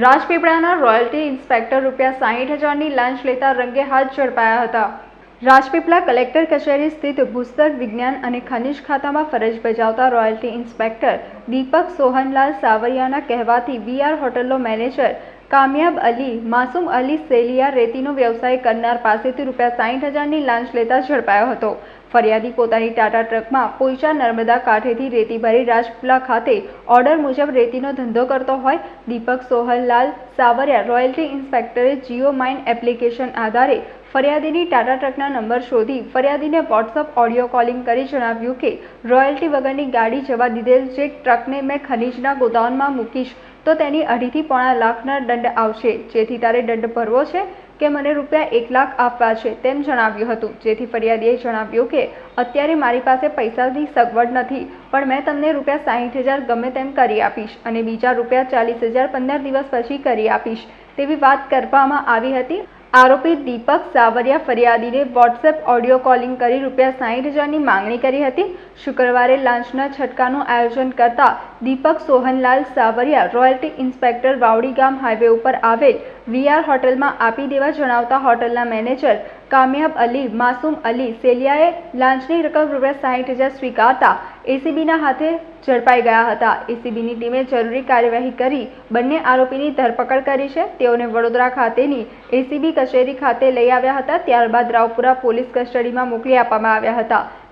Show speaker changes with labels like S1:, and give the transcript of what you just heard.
S1: રાજપીપળાના royalty inspector રૂપિયા સાહીઠ હજારની લાંચ લેતા રંગે હાથ ઝડપાયા હતા. રાજપીપળા કલેક્ટર કચેરી સ્થિત ભૂસ્તર વિજ્ઞાન અને ખનિજ ખાતામાં ફરજ બજાવતા રોયલ્ટી ઇન્સ્પેક્ટર દીપક સોહનલાલ સાવરિયાના કહેવાથી વીઆર હોટલનો મેનેજર કામયાબ અલી, માસૂમ અલી સેલિયા રેતીનો વ્યવસાય કરનાર પાસેથી રૂપિયા સાહીઠ હજારની લાંચ લેતા ઝડપાયો હતો. ફરિયાદી પોતાની ટાટા ટ્રકમાં પોઈચા નર્મદા કાંઠેથી રેતી ભરી રાજપુલા ખાતે ઓર્ડર મુજબ રેતીનો ધંધો કરતો હોય, દીપક સોહનલાલ સાવરિયા રોયલ્ટી ઇન્સ્પેક્ટરે જીઓ માઇન એપ્લિકેશન આધારે ફરિયાદીની ટાટા ટ્રકના નંબર શોધી ફરિયાદીને વોટ્સઅપ ઓડિયો કોલિંગ કરી જણાવ્યું કે, રોયલ્ટી વગરની ગાડી જવા દીધેલ જે ટ્રકને મેં ખનીજના ગોદાઉનમાં મૂકીશ તો તેની અઢીથી પોણા લાખના દંડ આવશે. જેથી તારે દંડ ભરવો છે કે મને રૂપિયા એક લાખ આપવા છે તેમ જણાવ્યું હતું. જેથી ફરિયાદીએ જણાવ્યું કે, અત્યારે મારી પાસે પૈસાની સગવડ નથી, પણ મેં તમને રૂપિયા સાહીઠ હજાર ગમે તેમ કરી આપીશ અને બીજા રૂપિયા ચાલીસ હજાર પંદર દિવસ પછી કરી આપીશ. તેવી વાત કરવામાં આવી હતી. આરોપી દીપક સાવરિયા ફરિયાદીને વોટ્સએપ ઓડિયો કોલિંગ કરી રૂપિયા સાહીઠ હજારની માંગણી કરી હતી. શુક્રવારે લાંચના છટકાનું આયોજન કરતા દીપક સોહનલાલ સાવરિયા રોયલ્ટી ઇન્સ્પેક્ટર વાવડી ગામ હાઈવે ઉપર આવેલ વીઆર હોટલમાં આપી દેવા જણાવતા હોટલના મેનેજર કામયાબ અલી, માસૂમ અલી, સેલિયાએ લાંચની રકમ રૂપિયા સાહીઠ હજાર સ્વીકારતા એસીબીના હાથે ઝડપાઈ ગયા હતા. એસીબીની ટીમે જરૂરી કાર્યવાહી કરી બંને આરોપીની ધરપકડ કરી છે. તેઓને વડોદરા ખાતેની એસીબી કચેરી ખાતે લઈ આવ્યા હતા. ત્યારબાદ રાવપુરા પોલીસ કસ્ટડીમાં મોકલી આપવામાં આવ્યા હતા.